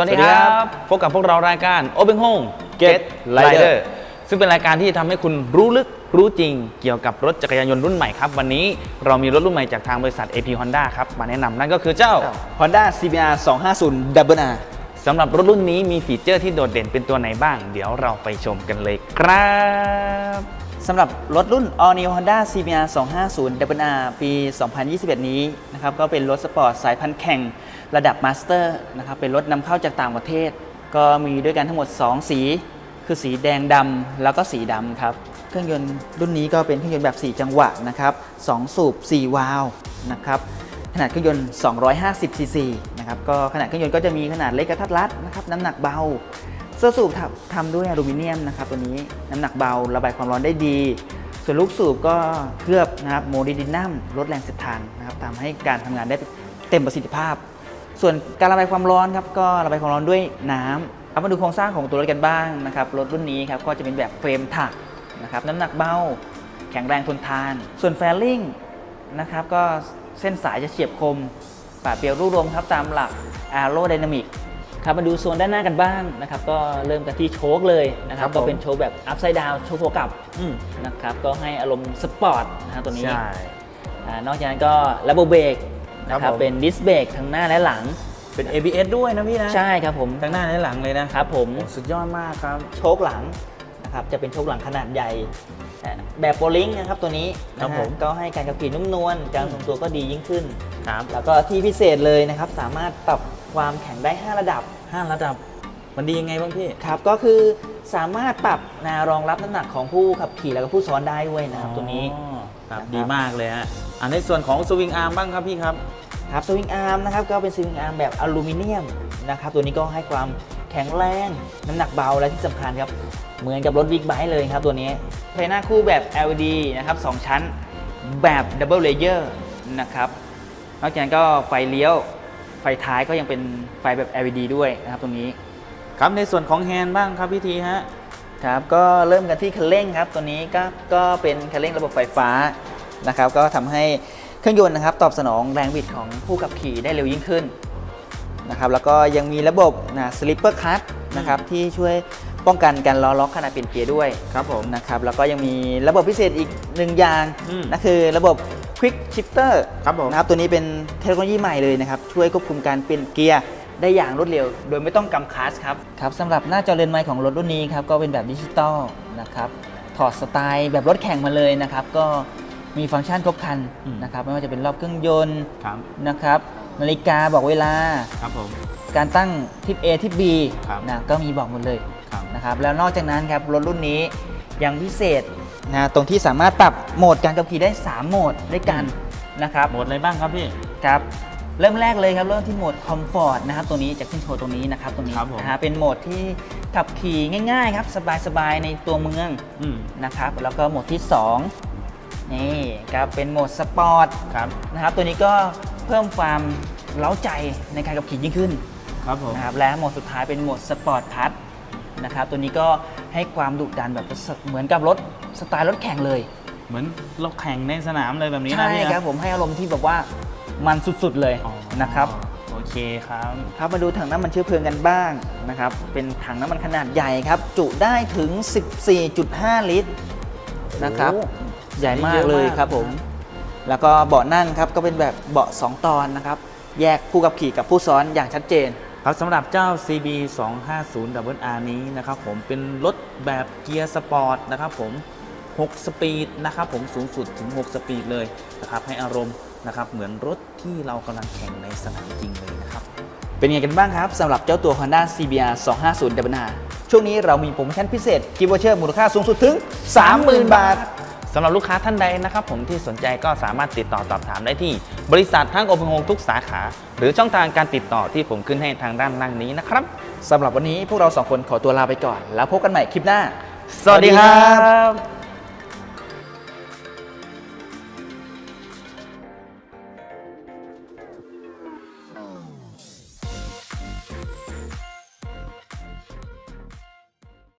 วัสดีครับ พบกับพวกเรารายการ Open Home Get Rider ซึ่งเป็นรายการที่ทำให้คุณรู้ลึกรู้จริงเกี่ยวกับรถจักรยานยนต์รุ่นใหม่ครับ วันนี้เรามีรถรุ่นใหม่จากทางบริษัท AP Honda ครับ มาแนะนำนั่นก็คือเจ้า Honda CBR 250 Double R สำหรับรถรุ่นนี้มีฟีเจอร์ที่โดดเด่นเป็นตัวไหนบ้าง เดี๋ยวเราไปชมกันเลยครับ สำหรับรถรุ่น All New Honda CBR 250 Double R ปี 2021 นี้นะครับก็เป็นรถสปอร์ตสายพันธุ์แข่งระดับมาสเตอร์นะครับเป็นรถนำเข้าจากต่างประเทศ ก็มีด้วยกันทั้งหมด 2 สี คือสีแดงดำแล้วก็สีดำครับ เครื่องยนต์รุ่นนี้ก็เป็นเครื่องยนต์แบบ 4 จังหวะนะครับ 2 สูบ 4 วาล์วนะครับขนาดเครื่องยนต์ 250 ซีซีนะครับก็ขนาดเครื่องยนต์ก็จะมีขนาดเล็กกระทัดรัดนะครับน้ำหนักเบา เสื้อสูบทำด้วยอลูมิเนียมนะครับตัวนี้น้ำหนักเบาระบายความร้อนได้ดี ส่วนลูกสูบก็เคลือบนะครับโมดิดินัมลดแรงเสียดทานนะครับทำให้การทำงานได้เต็มประสิทธิภาพ ส่วนการระบายความร้อนครับก็ระบายความร้อนด้วยน้ำครับมาดูโครงสร้างของตัวรถกันบ้างนะครับรถรุ่นนี้ครับก็จะเป็นแบบเฟรมถักนะครับน้ำหนักเบาแข็งแรงทนทาน ส่วนแฟลลิ่งนะครับก็เส้นสายจะเฉียบคมปาดเปียวรูปรวมครับตามหลัก Aerodynamic ครับมาดูโซนด้านหน้ากันบ้างนะครับก็เริ่มกันที่โชคเลยนะครับ ครับผม ก็เป็นโชคแบบ upside down โชคหัวกลับอืมนะครับก็ให้อารมณ์สปอร์ตนะครับตัวนี้ ใช่ อ่านอกจากนั้นก็ระบบเบรกนะคครัรับบผม เป็นดิสเบรกทั้งหน้าและหลัง เป็น ABS ด้วยนะพี่นะใช่ครับผมทั้งหน้าและหลังเลยนะครับผม โอ้สุดยอดมากครับ โชคหลัง นะครับจะเป็นโชคหลังขนาดใหญ่อ่าแบบโบลิงนะครับตัวนี้ครับนะฮะผมก็ให้การขับขี่นุ่มนวลการทรงตัวก็ดียิ่งขึ้นครับแล้วก็ที่พิเศษเลยนะครับสามารถปรับความแข็งได้ 5 ระดับห้าระดับ มันดียังไงบ้างพี่ครับก็คือสามารถปรับนารองรับน้ำหนักของผู้ขับขี่แล้วก็ผู้ซ้อนได้ด้วยนะครับตัวนี้อ๋อครับนะครับดีมากเลยฮะอันในส่วนของสวิงอาร์มบ้างครับพี่ครับครับสวิงอาร์มนะครับก็เป็นสวิงอาร์มแบบอลูมิเนียมนะครับตัวนี้ก็ให้ความแข็งแรงน้ำหนักเบาและที่สำคัญครับ เหมือนกับรถบิ๊กไบค์เลยครับตัวนี้ไฟหน้าคู่แบบ LED นะครับสองชั้นแบบดับเบิลเลเยอร์นะครับนอกจากนั้นก็ไฟเลี้ยวไฟท้ายก็ยังเป็นไฟแบบ LED ด้วยนะครับตรงนี้ครับในส่วนของแฮนด์บ้างครับพี่ทีฮะครับก็เริ่มกันที่คันเร่งครับตัวนี้ก็ก็เป็นคันเร่งระบบไฟฟ้านะครับก็ทำให้เครื่องยนต์นะครับตอบสนองแรงบิดของผู้ขับขี่ได้เร็วยิ่งขึ้นนะครับแล้วก็ยังมีระบบนะสลิปเปอร์คัตนะครับที่ช่วยป้องกันการล้อล็อกขณะเปลี่ยนเกียร์ด้วยครับผมนะครับแล้วก็ยังมีระบบพิเศษอีกหนึ่งอย่างอืมนั่นคือระบบ Quick Shifter ครับผม นะครับตัวนี้เป็นเทคโนโลยีใหม่เลยนะครับ ช่วยควบคุมการเปลี่ยนเกียร์ได้อย่างรวดเร็ว โดยไม่ต้องกำคลัสครับครับสำหรับหน้าจอเลนส์ไมค์ของรถรุ่นนี้ครับก็เป็นแบบดิจิตอลนะครับถอดสไตล์แบบรถแข่งมาเลยนะครับก็มีฟังก์ชันครบครันอืม นะครับไม่ว่าจะเป็นรอบเครื่องยนต์ครับนะครับนาฬิกาบอกเวลา ครับผม การตั้งทิศ A ทิศ B ครับ นะก็มีบอกหมดเลยครับ นะครับแล้วนอกจากนั้นครับรถรุ่นนี้ยังพิเศษนะตรงที่สามารถปรับโหมดการขับขี่ได้ 3 โหมดด้วยกันนะครับหมดอะไรบ้างครับพี่ครับเริ่มแรกเลยครับเริ่มที่โหมดคอมฟอร์ตนะครับตัวนี้จะขึ้นโชว์ตรงนี้นะครับตรงนี้ครับผมนะฮะเป็นโหมดที่ขับขี่ง่ายๆครับสบายๆในตัวเมืองอืม นะครับแล้วก็โหมดที่2นี่ครับเป็นโหมดสปอร์ต ครับ นะครับตัวนี้ก็เพิ่มความเล้าใจในการขับขี่ยิ่งขึ้นครับผม นะครับและโหมดสุดท้ายเป็นโหมดสปอร์ตพัท นะครับตัวนี้ก็ให้ความดุดันแบบเหมือนกับรถสไตล์รถแข่งเลย เหมือนเราแข่งในสนามเลยแบบนี้นะใช่พี่นะครับผมให้อารมณ์ที่แบบว่ามันสุดๆเลยอ๋อนะครับโอเคครับครับมาดูถังน้ำมันเชื้อเพลิงกันบ้างนะครับเป็นถังน้ำมันขนาดใหญ่ครับ จุได้ถึง 14.5 ลิตรนะครับโอ้ใหญ่มากเลยครับผม แล้วก็เบาะนั่งครับก็เป็นแบบเบาะสองตอนนะครับ แยกผู้ขับขี่กับผู้ซ้อนอย่างชัดเจน ครับสำหรับเจ้า CB 250 Double R นี้นะครับผมเป็นรถแบบเกียร์สปอร์ตนะครับผม 6 สปีดนะครับผมสูงสุดถึง 6 สปีดเลยนะครับให้อารมณ์นะครับเหมือนรถที่เรากำลังแข่งในสนามจริงเลยนะครับ เป็นไงกันบ้างครับสำหรับเจ้าตัว Honda CBR 250 d o u b l e R ช่วงนี้เรามีโปรโมชั่นพิเศษกิฟต์วอเชอร์มูลค่าสูงสุดถึง 30,000 บาท สำหรับลูกค้าท่านใดนะครับผมที่สนใจก็สามารถติดต่อสอบถามได้ที่ บริษัททั้งโอเพนโฮทุกสาขา หรือช่องทางการติดต่อที่ผมขึ้นให้ทางด้านล่างนี้นะครับสำหรับวันนี้พวกเราสองคนขอตัวลาไปก่อน แล้วพบกันใหม่คลิปหน้า สวัสดีครับ